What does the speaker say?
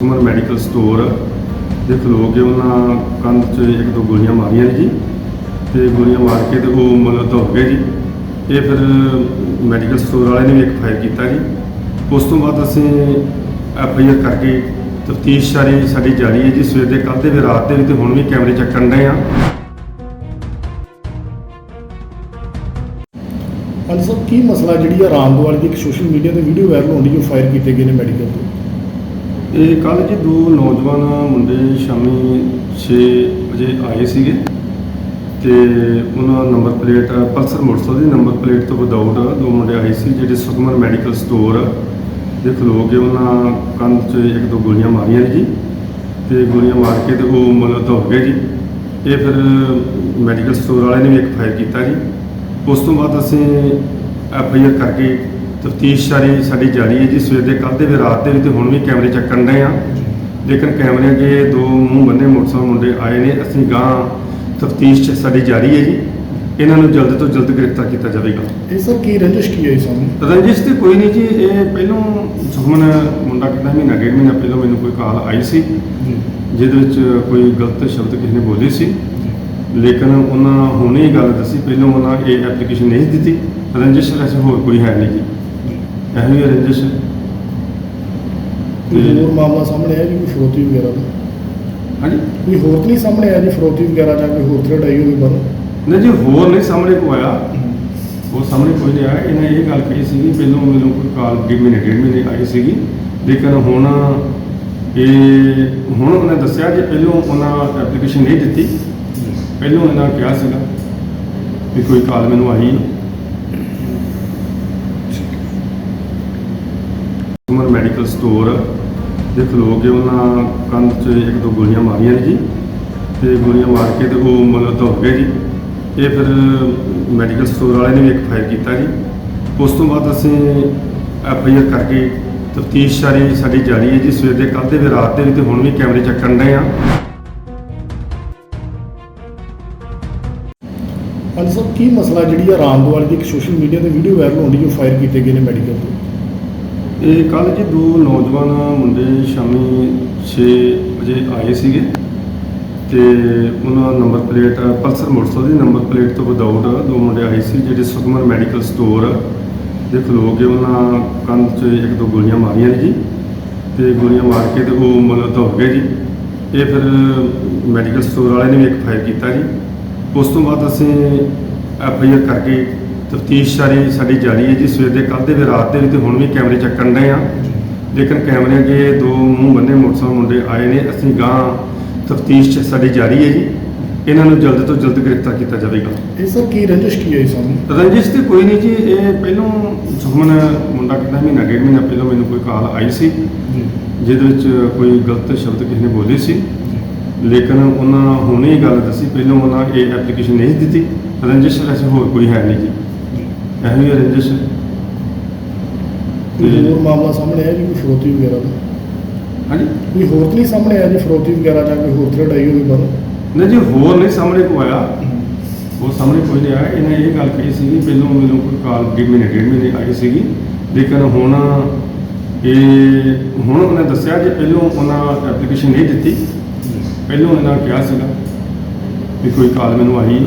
ਉਮਰ medical store ਦੇ ਖਲੋ ਕੇ ਉਹਨਾਂ ਕੰਧ 'ਚ ਇੱਕ ਦੋ ਗੋਲੀਆਂ ਮਾਰੀਆਂ ਨੇ ਜੀ। ਤੇ ਗੋਲੀਆਂ ਮਾਰ ਕੇ ਤੇ ਉਹ ਮਤਲਬ ਧੁੱਪ ਗਏ ਜੀ। ਇਹ ਫਿਰ ਮੈਡੀਕਲ ਸਟੋਰ ਵਾਲੇ ਨੇ ਵੀ ਇੱਕ ਫਾਇਰ ਕੀਤਾ ਜੀ। ਉਸ ਤੋਂ ਬਾਅਦ ਅਸੀਂ ਐਫ ਕਰਕੇ ਤਫਤੀਸ਼ ਸਾਰੀ ਸਾਡੀ ਜਾਰੀ ਹੈ ਜੀ। ਸਵੇਰ ਦੇ ਕੱਲ੍ਹ ਦੇ ਵੀ ਰਾਤ ਦੇ ਵੀ ਤੇ ਹੁਣ ਵੀ ਕੈਮਰੇ ਚੈੱਕ ਕਰਨ ਡਏ ਆ ਹਾਂਜੀ ਸਰ, ਕੀ ਮਸਲਾ ਜਿਹੜੀ ਆ ਰਾਮਦਵਾਲ ਦੀ ਇੱਕ ਸੋਸ਼ਲ ਮੀਡੀਆ ਤੇ ਵੀਡੀਓ ਵਾਇਰਲ ਹੋਣ ਦੀ ਜੋ ਫਾਇਰ ਕੀਤੇ ਗਏ ਨੇ ਮੈਡੀਕਲ ਤੋਂ? ਇਹ ਕੱਲ੍ਹ ਜੀ ਦੋ ਨੌਜਵਾਨ ਮੁੰਡੇ ਸ਼ਾਮੀ 6 ਵਜੇ ਆਏ ਸੀਗੇ ਤੇ ਉਹਨਾਂ ਨੰਬਰ ਪਲੇਟ, ਪਲਸਰ ਮੋਟਰਸਾਈਕਲ ਦੀ ਨੰਬਰ ਪਲੇਟ ਤੋਂ ਵਿਦਆਊਟ ਦੋ ਮੁੰਡੇ ਆਏ ਸੀ, ਜਿਹੜੇ ਸੁਖਮਨ ਮੈਡੀਕਲ ਸਟੋਰ ਦੇ ਖਲੋ ਕੇ ਉਹਨਾਂ ਕੰਧ 'ਚ ਇੱਕ ਦੋ ਗੋਲੀਆਂ ਮਾਰੀਆਂ ਜੀ ਤੇ ਗੋਲੀਆਂ ਮਾਰ ਕੇ ਤੇ ਉਹ ਮਤਲਬ ਦੌੜ ਗਏ ਜੀ। ਇਹ ਫਿਰ ਮੈਡੀਕਲ ਸਟੋਰ ਵਾਲੇ ਨੇ ਵੀ ਇੱਕ ਫਾਇਰ ਕੀਤਾ ਜੀ। ਉਸ ਤੋਂ ਬਾਅਦ ਅਸੀਂ ਐਫ ਆਈ ਆਰ ਕਰਕੇ ਤਫਤੀਸ਼ ਸਾਰੀ ਸਾਡੀ ਜਾਰੀ ਹੈ ਜੀ ਸਵੇਰ ਦੇ ਕੱਲ੍ਹ ਦੇ ਵੀ ਰਾਤ ਦੇ ਵੀ ਤੇ ਹੁਣ ਵੀ ਕੈਮਰੇ ਚੱਕਣ ਡਏ ਆ ਲੇਕਿਨ ਕੈਮਰਿਆਂ 'ਚ ਦੋ ਮੂੰਹ ਬੰਨੇ ਮੋਟਰਸਾਈਕਲ ਮੁੰਡੇ ਆਏ ਨੇ ਅਸੀਂ ਗਾਂ ਤਫਤੀਸ਼ 'ਚ ਸਾਡੀ ਜਾਰੀ ਹੈ ਜੀ। ਇਹਨਾਂ ਨੂੰ ਜਲਦ ਤੋਂ ਜਲਦ ਗ੍ਰਿਫਤਾਰ ਕੀਤਾ ਜਾਵੇਗਾ। ਇਹ ਸਰ ਕੀ ਰੰਜਿਸ਼ ਕੀ ਹੈ ਇਸ ਸਾਹਮਣੇ ਰੰਜਿਸ਼ ਤੇ ਕੋਈ ਨਹੀਂ ਜੀ ਇਹ ਪਹਿਲੋਂ ਸੁਖਮਨ ਮੁੰਡਾ ਕਿੰਨਾ ਮਹੀਨਾ ਡੇਢ ਮਹੀਨਾ ਪਹਿਲਾਂ ਮੈਨੂੰ ਕੋਈ ਕਾਲ ਆਈ ਸੀ। ਜਿਹਦੇ ਵਿੱਚ ਕੋਈ ਗਲਤ ਸ਼ਬਦ ਕਿਸੇ ਨੇ ਬੋਲੇ ਸੀ। ਲੇਕਿਨ ਉਹਨਾਂ ਹੁਣੇ ਹੀ ਗੱਲ ਦੱਸੀ ਪਹਿਲਾਂ ਉਹਨਾਂ ਇਹ ਐਪਲੀਕੇਸ਼ਨ ਨਹੀਂ ਦਿੱਤੀ। ਰੰਜਿਸ਼ ਵੈਸੇ ਹੋਰ ਕੋਈ ਹੈ ਨਹੀਂ ਜੀ। ਇਹੋ ਹੀ ਰੰਜਿਸ਼ ਕੋਈ ਹੋਰ ਮਾਮਲਾ ਸਾਹਮਣੇ ਆਇਆ ਜੀ ਕੋਈ ਫਰੋਤੀ ਵਗੈਰਾ ਦਾ? ਹਾਂਜੀ? ਕੋਈ ਹੋਰ ਤਾਂ ਨਹੀਂ ਸਾਹਮਣੇ ਆਇਆ ਜੀ ਫਰੋਤੀ ਵਗੈਰਾ ਜਾਂ ਕੋਈ ਹੋਰ ਥ੍ਰੈਡ ਆਈ ਹੋਵੇ ਬਾਹਰੋਂ? ਨਹੀਂ ਜੀ ਹੋਰ ਨਹੀਂ ਸਾਹਮਣੇ ਕੋ ਆਇਆ। ਉਹ ਸਾਹਮਣੇ ਕੋਈ ਨਹੀਂ ਆਇਆ। ਇਹਨੇ ਇਹ ਗੱਲ ਕਹੀ ਸੀਗੀ ਪਹਿਲਾਂ ਮੈਨੂੰ ਕੋਈ ਕਾਲ ਡੇਢ ਮਹੀਨੇ ਡੇਢ ਮਹੀਨੇ ਆਈ ਸੀਗੀ। ਲੇਕਿਨ ਹੁਣ ਇਹ ਹੁਣ ਉਹਨੇ ਦੱਸਿਆ ਕਿ ਪਹਿਲਾਂ ਉਹਨਾਂ ਐਪਲੀਕੇਸ਼ਨ ਨਹੀਂ ਦਿੱਤੀ। ਪਹਿਲਾਂ ਉਹਨਾਂ ਕਿਹਾ ਸੀਗਾ ਵੀ ਕੋਈ ਕਾਲ ਮੈਨੂੰ ਆਈ ਉਮਰ ਮੈਡੀਕਲ ਸਟੋਰ ਦੇ ਖਲੋ ਕੇ ਉਹਨਾਂ ਕੰਧ 'ਚ ਇੱਕ ਦੋ ਗੋਲੀਆਂ ਮਾਰੀਆਂ ਨੇ ਜੀ। ਤੇ ਗੋਲੀਆਂ ਮਾਰ ਕੇ ਤੇ ਉਹ ਮਤਲਬ ਧੁੱਪ ਗਏ ਜੀ। ਇਹ ਫਿਰ ਮੈਡੀਕਲ ਸਟੋਰ ਵਾਲੇ ਨੇ ਵੀ ਇੱਕ ਫਾਇਰ ਕੀਤਾ ਜੀ। ਉਸ ਤੋਂ ਬਾਅਦ ਅਸੀਂ ਐਫ ਆਈ ਆਰ ਕਰਕੇ ਤਫਤੀਸ਼ ਸਾਰੀ ਸਾਡੀ ਜਾਰੀ ਹੈ ਜੀ। ਸਵੇਰ ਦੇ ਕੱਲ੍ਹ ਦੇ ਵੀ ਰਾਤ ਦੇ ਵੀ ਤੇ ਹੁਣ ਵੀ ਕੈਮਰੇ ਚੈੱਕ ਚੱਕਣ ਰਹੇ ਆ ਹਾਂਜੀ ਸਰ, ਕੀ ਮਸਲਾ ਜਿਹੜੀ ਆ ਰਾਮਦਵਾਲ ਦੀ ਇੱਕ ਸੋਸ਼ਲ ਮੀਡੀਆ ਤੇ ਵੀਡੀਓ ਵਾਇਰਲ ਹੋਣ ਦੀ ਜੋ ਫਾਇਰ ਕੀਤੇ ਗਏ ਨੇ ਮੈਡੀਕਲ ਤੋਂ? ਇਹ ਕੱਲ੍ਹ ਜੀ ਦੋ ਨੌਜਵਾਨ ਮੁੰਡੇ ਸ਼ਾਮੀ 6 ਵਜੇ ਆਏ ਸੀਗੇ ਤੇ ਉਹਨਾਂ ਨੰਬਰ ਪਲੇਟ, ਪਲਸਰ ਮੋਟਰਸਾਈਕਲ ਦੀ ਨੰਬਰ ਪਲੇਟ ਤੋਂ ਵਿਦਆਊਟ ਦੋ ਮੁੰਡੇ ਆਏ ਸੀ, ਜਿਹੜੇ ਸੁਖਮਨ ਮੈਡੀਕਲ ਸਟੋਰ ਦੇ ਖਲੋ ਕੇ ਉਹਨਾਂ ਕੰਧ 'ਚ ਇੱਕ ਦੋ ਗੋਲੀਆਂ ਮਾਰੀਆਂ ਨੇ ਜੀ ਤੇ ਗੋਲੀਆਂ ਮਾਰ ਕੇ ਤੇ ਉਹ ਮਤਲਬ ਦੌੜ ਗਏ ਜੀ। ਇਹ ਫਿਰ ਮੈਡੀਕਲ ਸਟੋਰ ਵਾਲੇ ਨੇ ਵੀ ਇੱਕ ਫਾਇਰ ਕੀਤਾ ਜੀ। ਉਸ ਤੋਂ ਬਾਅਦ ਅਸੀਂ ਐਫ ਆਈ ਆਰ ਕਰਕੇ ਤਫਤੀਸ਼ ਸਾਰੀ ਸਾਡੀ ਜਾਰੀ ਹੈ ਜੀ ਸਵੇਰ ਦੇ ਕੱਲ੍ਹ ਦੇ ਵੀ ਰਾਤ ਦੇ ਵੀ ਤੇ ਹੁਣ ਵੀ ਕੈਮਰੇ ਚੱਕਣ ਡਏ ਆ ਲੇਕਿਨ ਕੈਮਰਿਆਂ 'ਚ ਦੋ ਮੂੰਹ ਬੰਨੇ ਮੋਟਰਸਾਈਕਲ ਮੁੰਡੇ ਆਏ ਨੇ ਅਸੀਂ ਗਾਂ ਤਫਤੀਸ਼ 'ਚ ਸਾਡੀ ਜਾਰੀ ਹੈ ਜੀ। ਇਹਨਾਂ ਨੂੰ ਜਲਦ ਤੋਂ ਜਲਦ ਗ੍ਰਿਫਤਾਰ ਕੀਤਾ ਜਾਵੇਗਾ। ਇਹ ਸਰ ਕੀ ਰੰਜਿਸ਼ ਕੀ ਹੈ ਸਾਹਮਣੇ ਰੰਜਿਸ਼ ਤੇ ਕੋਈ ਨਹੀਂ ਜੀ ਇਹ ਪਹਿਲੋਂ ਸੁਖਮਨ ਮੁੰਡਾ ਕਿੰਨਾ ਮਹੀਨਾ ਡੇਢ ਮਹੀਨਾ ਪਹਿਲਾਂ ਮੈਨੂੰ ਕੋਈ ਕਾਲ ਆਈ ਸੀ। ਜਿਹਦੇ ਵਿੱਚ ਕੋਈ ਗਲਤ ਸ਼ਬਦ ਕਿਸੇ ਨੇ ਬੋਲੇ ਸੀ। ਲੇਕਿਨ ਉਹਨਾਂ ਹੁਣੇ ਹੀ ਗੱਲ ਦੱਸੀ ਪਹਿਲਾਂ ਉਹਨਾਂ ਇਹ ਐਪਲੀਕੇਸ਼ਨ ਨਹੀਂ ਦਿੱਤੀ। ਰੰਜਿਸ਼ ਵੈਸੇ ਹੋਰ ਕੋਈ ਹੈ ਨਹੀਂ ਜੀ। ਇਹੋ ਹੀ ਰੰਜਿਸ਼ ਕੋਈ ਤੇ- ਹੋਰ ਮਾਮਲਾ ਸਾਹਮਣੇ ਆਇਆ ਜੀ ਕੋਈ ਫਰੋਤੀ ਵਗੈਰਾ ਦਾ? ਹਾਂਜੀ? ਕੋਈ ਹੋਰ ਤਾਂ ਨਹੀਂ ਸਾਹਮਣੇ ਆਇਆ ਜੀ ਫਰੋਤੀ ਵਗੈਰਾ ਜਾਂ ਕੋਈ ਹੋਰ ਥ੍ਰੈਡ ਆਈ ਹੋਵੇ ਬਾਹਰੋਂ? ਨਹੀਂ ਜੀ ਹੋਰ ਨਹੀਂ ਸਾਹਮਣੇ ਕੋ ਆਇਆ। ਉਹ ਸਾਹਮਣੇ ਕੋਈ ਨਹੀਂ ਆਇਆ। ਇਹਨੇ ਇਹ ਗੱਲ ਕਹੀ ਸੀਗੀ ਪਹਿਲਾਂ ਮੈਨੂੰ ਕੋਈ ਕਾਲ ਡੇਢ ਮਹੀਨੇ ਡੇਢ ਮਹੀਨੇ ਆਈ ਸੀਗੀ। ਲੇਕਿਨ ਹੁਣ ਇਹ ਹੁਣ ਉਹਨੇ ਦੱਸਿਆ ਕਿ ਪਹਿਲਾਂ ਉਹਨਾਂ ਐਪਲੀਕੇਸ਼ਨ ਨਹੀਂ ਦਿੱਤੀ ਪਹਿਲਾਂ ਉਹਨਾਂ ਕਿਹਾ ਸੀਗਾ ਵੀ ਕੋਈ ਕਾਲ ਮੈਨੂੰ ਆਈ।